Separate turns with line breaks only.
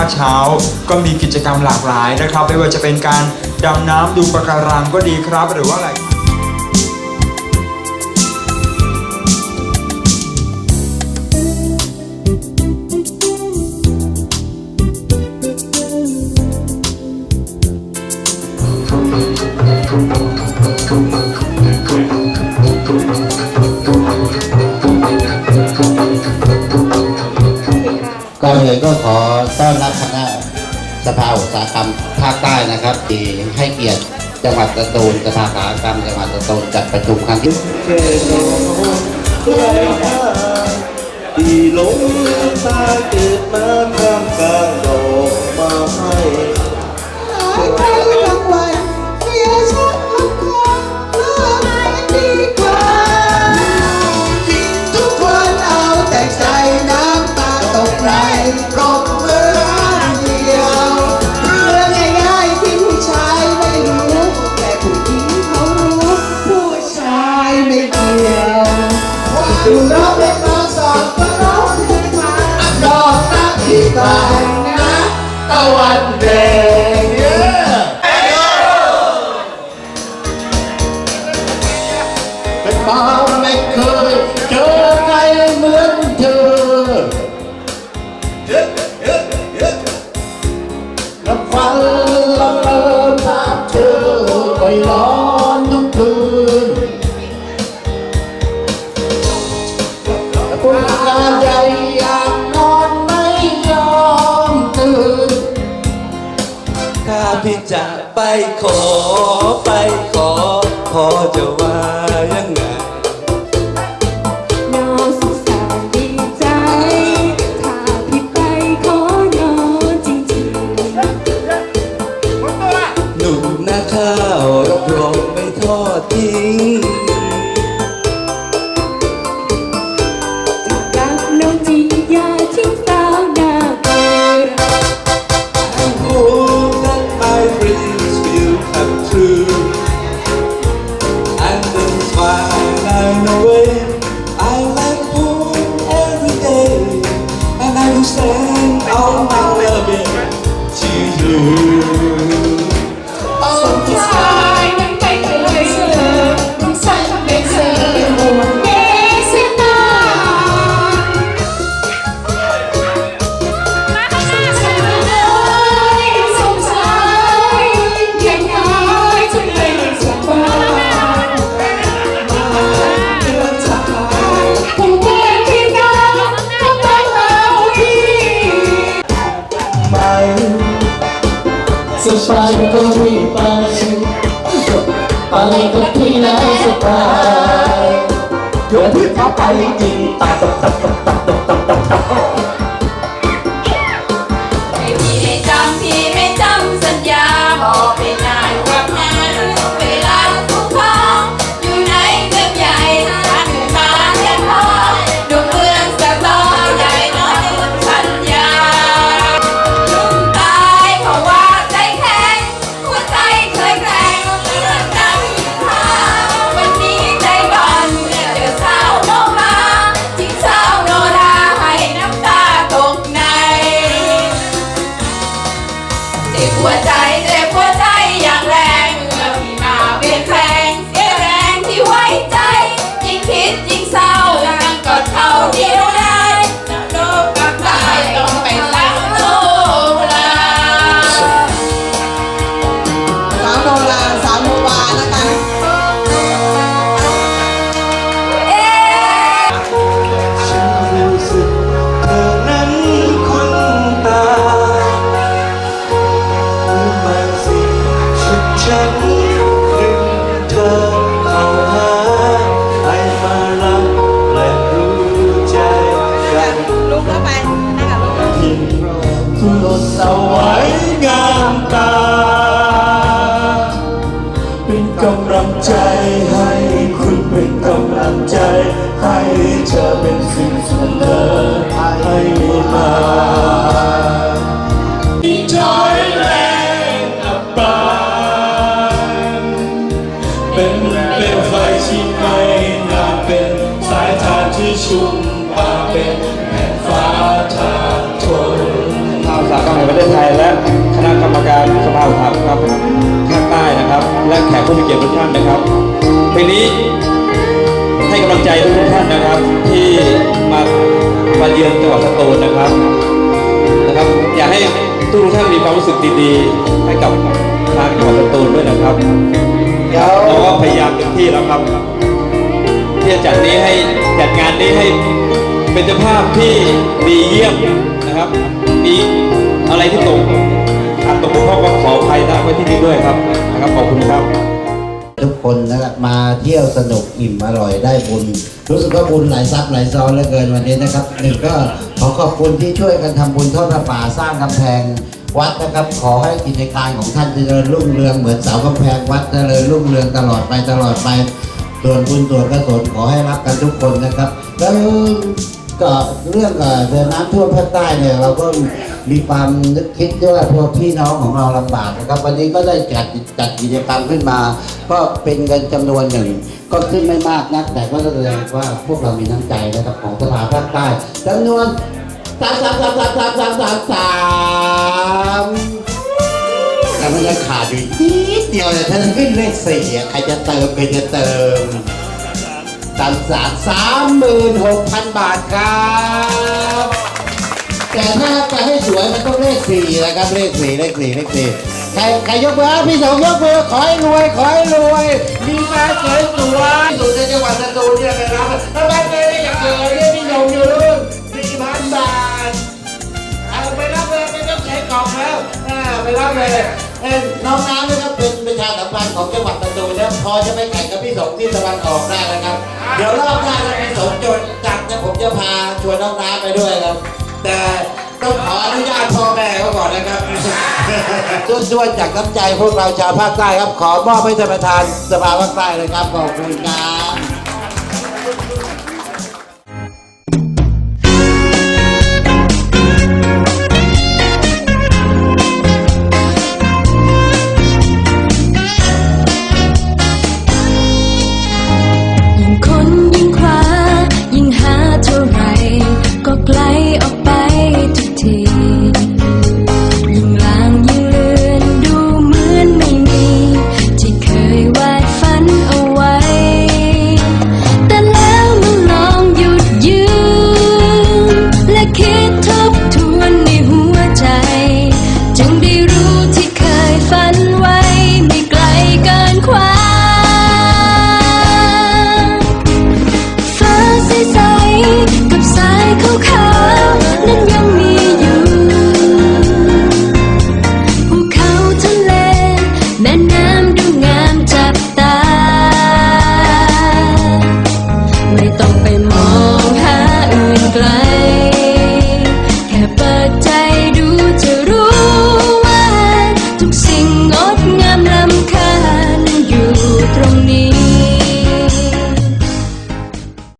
าคเช้า ก็มีกิจกรรมหลากหลายนะครับ ไม่ว่าจะเป็นการดำน้ำดูปะการังก็ดีครับ หรือว่าอะไร
อื่นก็ขอต้อนรับคณะสภาอุตสาหกรรมภาคใต้นะครับที่ให้เกียรติจังหวัดสตูลสภาอุตสาหกรรมจังหวัดสตูลจัดประชุมครั้งที่
ที่หลงตาเกิดมาทำกลางดอกไม้
หายไดูร้องเพลงร้องสองก็ร้องเพลงมาดอกรักที่บานนะตะวันแด
ไป
ขอไปขอ พอจะว่า
ส
บา
ยก็รี
บไปไปก็ที่ไหนสบายเดี๋ยวที่เขาไปจริงตับตับตับตับตับตับตับ
ให้เธ
อเป็
น
สิ่งเสมอให้มาจอยแรงอับบานเป็นเปลวไฟที่ไม่นานเป็นสายทานที่ชุ่มปากเป็นแผ่นฟ้าทางทน
เอาสากรรม
แห่งประเทศไทยและคณะกรรมการสภาอุทาครับภาคใต้นะครับ และแขกผู้มีเกียรติทุกท่านนะครับเพลงนี้ กำลังใจทุกท่านนะครับ ที่มามาเยือนจังหวัดสตูลนะครับนะครับ อยากให้ทุกท่านมีความรู้สึกดีๆ ให้กับทางจังหวัดสตูลด้วยนะครับ
เรา
ก็พยายามเต็มที่แล้วครับที่จะจัดนี้ให้จัดงานนี้ให้เป็นเจ้าภาพที่ดีเยี่ยมนะครับ มีอะไรที่ตกขาดตกบกพร่องก็ขออภัยนะไว้ที่นี่ด้วยครับนะครับขอบคุณครับ
ทุกคนนะครับมาเที่ยวสนุกอิ่มอร่อยได้บุญ รู้สึกว่าบุญหลายซับหลายซ้อนเหลือเกินวันนี้นะครับหนึ่งก็ขอขอบคุณที่ช่วยกันทำบุญทอดพระป่าสร้างกำแพงวัดนะครับขอให้กิจการของท่านเจริญรุ่งเรืองเหมือนเสากำแพงวัดเจริญรุ่งเรืองตลอดไปตลอดไปส่วนบุญส่วนกุศลขอให้รับกันทุกคนนะครับแล้ว ก็เรื่องเดือนน้ำท่วมภาคใต้เนี่ยเราก็มีความนึกคิดด้วยว่าพวกพี่น้องของเราลำบากนะครับ วันนี้ก็ได้จัดจัดกิจกรรมขึ้นมา ก็เป็นเงินจำนวนหนึ่ง ก็ขึ้นไม่มากนัก แต่ก็แสดงว่าพวกเรามีน้ำใจนะครับของสภาภาคใต้จำนวนสามสามสามสามสามสามสามสามแต่มันยังขาดอยู่นิดเดียวเลยถ้าจะขึ้นเลขสี่ใครจะเติมใครจะเติม สามสามสามหมื่นหกพันบาทครับ แต่ถ้าจะให้สวยมันต้องเลขสี่นะครับเลขสี่เลขสี่เลขสี่ใครใครยกมือพี่สองยกมือขอให้รวยขอให้รวยมีมาสวยสวยสุดในจังหวัดสตูลเนี่ยนะครับถ้าบ้านเมย์อยากเกิดเนี่ยพี่หนงอยู่รุ่นสี่พันบาทเอาไปรับเลยไม่ต้องใช้กล่องแล้วไปรับเลยเอ้ยน้องน้ำนะครับเป็นประชาสัมพันธ์ของจังหวัด อจะไปแข่งกับพี่สมที่ตะวันออกได้นะครับ เดี๋ยวรอบหน้าถ้าพี่สมจนจัดนะผมจะพาชวนน้องน้าไปด้วยครับ แต่ต้องขออนุญาตพ่อแม่เขาก่อนนะครับส่วนจากน้ำใจพวกเราชาวภาคใต้ครับ ขอมอบให้ท่านประธานสภาภาคใต้เลยครับขอบคุณครับ ไม่ต้องไป